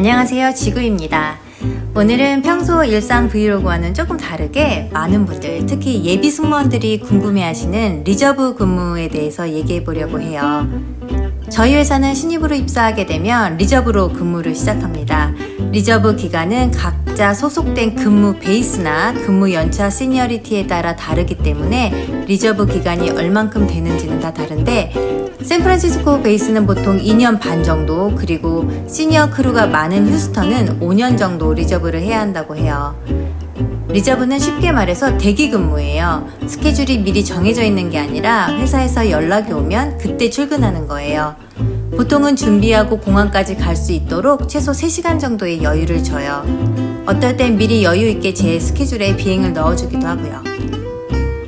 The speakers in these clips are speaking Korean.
안녕하세요. 지구입니다. 오늘은 평소 일상 브이로그와는 조금 다르게 많은 분들, 특히 예비 승무원들이 궁금해하시는 리저브 근무에 대해서 얘기해 보려고 해요. 저희 회사는 신입으로 입사하게 되면 리저브로 근무를 시작합니다. 리저브 기간은 각 자 소속된 근무 베이스나 근무 연차 시니어리티에 따라 다르기 때문에 리저브 기간이 얼만큼 되는지는 다 다른데 샌프란시스코 베이스는 보통 2년 반 정도 그리고 시니어 크루가 많은 휴스턴은 5년 정도 리저브를 해야 한다고 해요. 리저브는 쉽게 말해서 대기 근무예요. 스케줄이 미리 정해져 있는 게 아니라 회사에서 연락이 오면 그때 출근하는 거예요. 보통은 준비하고 공항까지 갈 수 있도록 최소 3시간 정도의 여유를 줘요. 어떨 땐 미리 여유 있게 제 스케줄에 비행을 넣어주기도 하고요.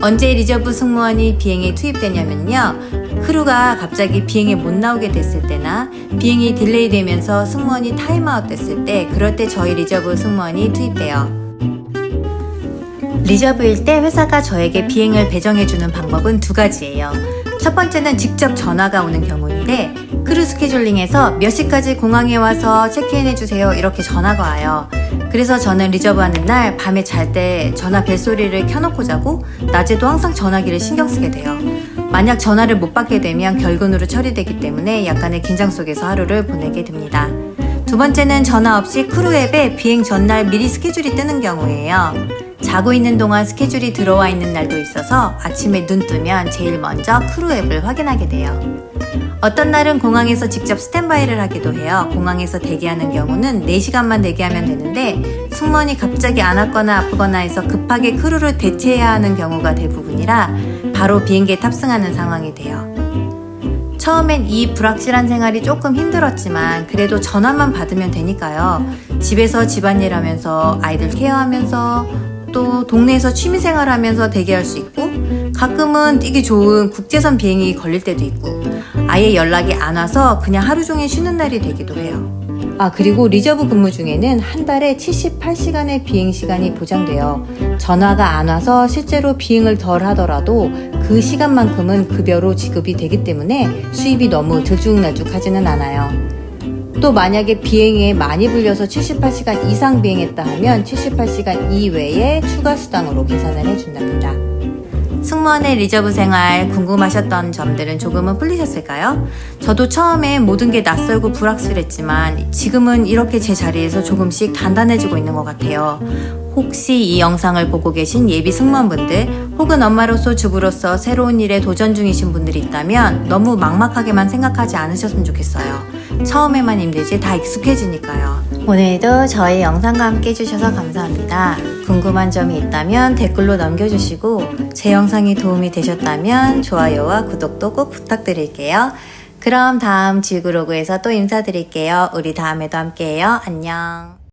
언제 리저브 승무원이 비행에 투입되냐면요. 크루가 갑자기 비행에 못 나오게 됐을 때나 비행이 딜레이 되면서 승무원이 타임아웃 됐을 때 그럴 때 저희 리저브 승무원이 투입돼요. 리저브일 때 회사가 저에게 비행을 배정해주는 방법은 두 가지예요. 첫 번째는 직접 전화가 오는 경우인데 크루 스케줄링에서 몇 시까지 공항에 와서 체크인해주세요 이렇게 전화가 와요. 그래서 저는 리저브 하는 날 밤에 잘 때 전화 벨소리를 켜놓고 자고 낮에도 항상 전화기를 신경 쓰게 돼요. 만약 전화를 못 받게 되면 결근으로 처리되기 때문에 약간의 긴장 속에서 하루를 보내게 됩니다. 두 번째는 전화 없이 크루 앱에 비행 전날 미리 스케줄이 뜨는 경우예요. 자고 있는 동안 스케줄이 들어와 있는 날도 있어서 아침에 눈 뜨면 제일 먼저 크루 앱을 확인하게 돼요. 어떤 날은 공항에서 직접 스탠바이를 하기도 해요. 공항에서 대기하는 경우는 4시간만 대기하면 되는데 승무원이 갑자기 안 왔거나 아프거나 해서 급하게 크루를 대체해야 하는 경우가 대부분이라 바로 비행기에 탑승하는 상황이 돼요. 처음엔 이 불확실한 생활이 조금 힘들었지만 그래도 전화만 받으면 되니까요. 집에서 집안일 하면서 아이들 케어하면서 또 동네에서 취미생활 하면서 대기할 수 있고 가끔은 뛰기 좋은 국제선 비행이 걸릴 때도 있고 아예 연락이 안 와서 그냥 하루 종일 쉬는 날이 되기도 해요. 아, 그리고 리저브 근무 중에는 한 달에 78시간의 비행 시간이 보장돼요. 전화가 안 와서 실제로 비행을 덜 하더라도 그 시간만큼은 급여로 지급이 되기 때문에 수입이 너무 들쭉날쭉하지는 않아요. 또 만약에 비행에 많이 불려서 78시간 이상 비행했다 하면 78시간 이외에 추가 수당으로 계산을 해준답니다. 승무원의 리저브 생활 궁금하셨던 점들은 조금은 풀리셨을까요? 저도 처음에 모든 게 낯설고 불확실했지만 지금은 이렇게 제 자리에서 조금씩 단단해지고 있는 것 같아요. 혹시 이 영상을 보고 계신 예비 승무원분들 혹은 엄마로서 주부로서 새로운 일에 도전 중이신 분들이 있다면 너무 막막하게만 생각하지 않으셨으면 좋겠어요. 처음에만 힘들지 다 익숙해지니까요. 오늘도 저희 영상과 함께 해주셔서 감사합니다. 궁금한 점이 있다면 댓글로 남겨주시고 제 영상이 도움이 되셨다면 좋아요와 구독도 꼭 부탁드릴게요. 그럼 다음 지구로그에서 또 인사드릴게요. 우리 다음에도 함께해요. 안녕.